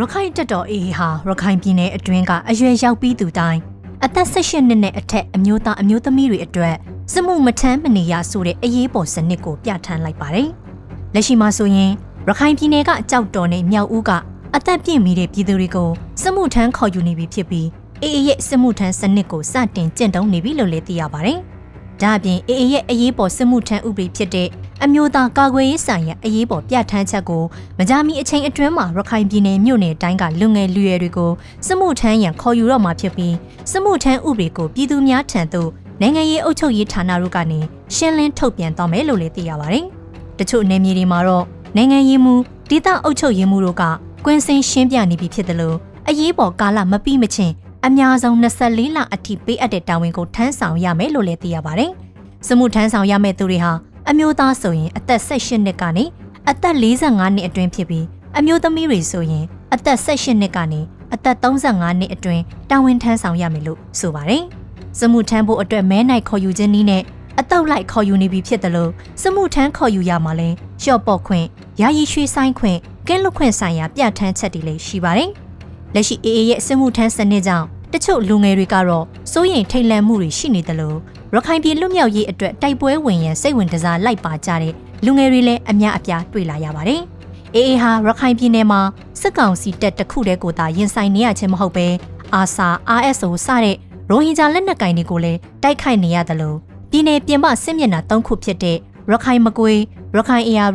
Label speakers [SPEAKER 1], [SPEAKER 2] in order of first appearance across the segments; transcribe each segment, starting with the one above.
[SPEAKER 1] ရခိုင်တပ်တော် AA ဟာရခိုင်ပြည်နယ်အတွင်းကအရွယ်ရောက်ပြီးသူတိုင်းအသက်18နှစ်နဲ့အထက်အမျိုးသားအမျိုးသမီးတွေအတွက်စစ်မှုမထမ်းမနေရဆိုတဲ့အရေးပေါ်စနစ်ကိုပြဋ္ဌာန်းလိုက်ပါတယ်။လက်ရှိမှာဆိုရင်ရခိုင်ပြည်နယ်ကကြောက်တော်နဲ့မြောက်ဦးကအသက်ပြည့်မီတဲ့ပြည်သူတွေကိုစစ်မှုထမ်းခေါ်ယူနေပြီဖြစ်ပြီး AA ရဲ့စစ်မှုထမ်းစနစ်ကိုစတင်ကျင့်သုံးနေပြီလို့လည်းသိရပါတယ်။ ဒါ့အပြင် AA ရဲ့အရေးပေါ်စစ်မှုထမ်းဥပဒေဖြစ်တဲ့အမျိုးသားကာကွယ်ရေးဆိုင်ရာအရေးပေါ်ပြဋ္ဌာန်းချက်ကိုမကြာမီအချိန်အတွင်းမှာရခိုင်ပြည်နယ်မြို့နယ်တိုင်းကလူငယ်လူရွယ်တွေကိုစစ်မှုထမ်းရန်ခေါ်ယူတော့မှာဖြစ်ပြီးစစ်မှုထမ်းဥပဒေကိုပြည်သူများထံသို့နိုင်ငံရေးအုပ်ချုပ်ရေးဌာနတို့ကနေရှင်းလင်းထုတ်ပြန်တော့မယ်လို့လည်းသိရပါတယ်။တချို့နယ်မြေတွေမှာတော့နိုင်ငံရေးမှုဒေသအုပ်ချုပ်ရေးမှုတို့ကကွင်းစင်ရှင်းပြနေပြီဖြစ်တယ်လို့အရေးပေါ်ကာလမပြီးမချင်း အများဆုံး24လအထိပေးအပ်တဲ့တာဝန်ကိုထမ်းဆောင်ရမယ်လို့လည်းသိရပါတယ်။စမှုထမ်းဆောင်ရမယ့်သူတွေဟာအမျိုးသားဆိုရင်အသက်18နှစ်ကနေအသက်45နှစ်အတွင်းဖြစ်ပြီးအမျိုးသမီးတွေဆိုရင်အသက်18နှစ်ကနေအသက်35နှစ်အတွင်းတာဝန်ထမ်းဆောင်ရမယ်လို့ဆိုပါတယ်။စမှုထမ်းဖို့အတွက်မဲနိုင်ခေါ်ယူခြင်းနည်းနဲ့အတောက်လိုက်ခေါ်ယူနေပြီဖြစ်တယ်လို့စမှုထမ်းခေါ်ယူရမှာလဲရှော့ပေါ့ခွင့်ယာယီရွှေဆိုင်ခွင့်ကင်းလွတ်ခွင့်ဆိုင်ရာပြဋ္ဌာန်းချက်တွေလည်းရှိပါတယ်။ လက်ရှိ AA ရဲ့စမှုထမ်းစနစ်ကြောင့်တချို့လူငယ်တွေကတော့စိုးရိမ်ထိတ်လန့်မှုတွေရှိနေတယ်လို့ရခိုင်ပြည်လွတ်မြောက်ရေးအတွက်တိုက်ပွဲဝင်ရန်စိတ်ဝင်တစားလိုက်ပါကြတဲ့လူငယ်တွေလည်းအများအပြားတွေ့လာရပါတယ်။ AA ဟာရခိုင်ပြည်နယ်မှာစစ်ကောင်စီတပ်တစ်ခုတည်းကိုသာရင်ဆိုင်နေရခြင်းမဟုတ်ပဲအာဆာ RSO စတဲ့ရိုဟင်ဂျာလက်နက်ကိုင်တွေကိုလည်းတိုက်ခိုက်နေရတယ်လို့ပြည်နယ်ပြင်ပစစ်မျက်နှာ၃ခုဖြစ်တဲ့ရခိုင်မကွေးရခိုင် AR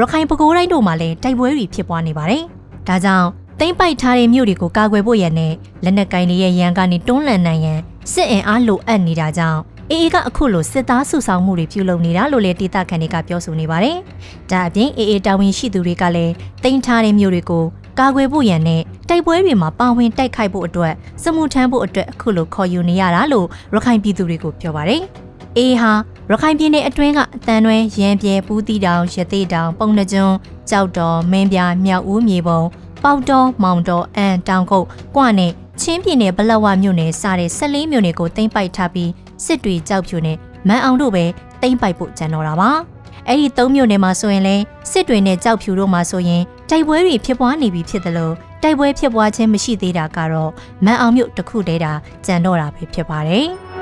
[SPEAKER 1] ရခိုင်ပဲခူးတိုင်းတို့မှာလည်းတိုက်ပွဲတွေဖြစ်ပွားနေပါတယ်။ဒါကြောင့် သိမ့်ပိုက်ထားတဲ့မြို့တွေကိုကာကွယ်ဖို့ရန်နဲ့လက်နက်ကင်တွေရဲ့ရန်ကနေတွန်းလှန်နိုင်ရန်စစ်အင်အားလိုအပ်နေတာကြောင့်အေအေကအခုလိုစစ်သားစုဆောင်မှုတွေပြုလုပ်နေတာလို့လည်းဒေသခံတွေကပြောဆိုနေပါတယ်။ဒါအပြင်အေအေတာဝန်ရှိသူတွေကလည်းသိမ်းထားတဲ့မြို့တွေကိုကာကွယ်ဖို့ရန်နဲ့တိုက်ပွဲတွေမှာပါဝင်တိုက်ခိုက်ဖို့အတွက်စမှုထမ်းဖို့အတွက်အခုလိုခေါ်ယူနေရတာလို့ရခိုင်ပြည်သူတွေကိုပြောပါတယ်။အေဟာရခိုင်ပြည်နယ်အတွင်းကအတန်တွဲရန်ပြဲပူးတီတောင်ရသေးတောင် ပုံနှကျွန်းကြောက်တော်မင်းပြမြောက်ဦးမြေပုံ ပေါတော်မောင်တော်အန်တောင်ကုတ်ကွနဲ့ချင်းပြည်နယ်ဗလက်ဝမြို့နယ်စတဲ့14မြို့နယ်ကိုတင်ပိုက်ထားပြီးစစ်တွေကြောက်ဖြူနဲ့မန်အောင်တို့ပဲတင်ပိုက်ဖို့ကြံတော့တာပါအဲ့ဒီ၃မြို့နယ်မှာဆိုရင်လဲစစ်တွေနဲ့ကြောက်ဖြူတို့မှာဆိုရင်တိုက်ပွဲတွေဖြစ်ပွားနေပြီဖြစ်တယ်လို့တိုက်ပွဲဖြစ်ပွားခြင်းမရှိသေးတာကတော့မန်အောင်မြို့တစ်ခုတည်းတာကြံတော့တာပဲဖြစ်ပါတယ်။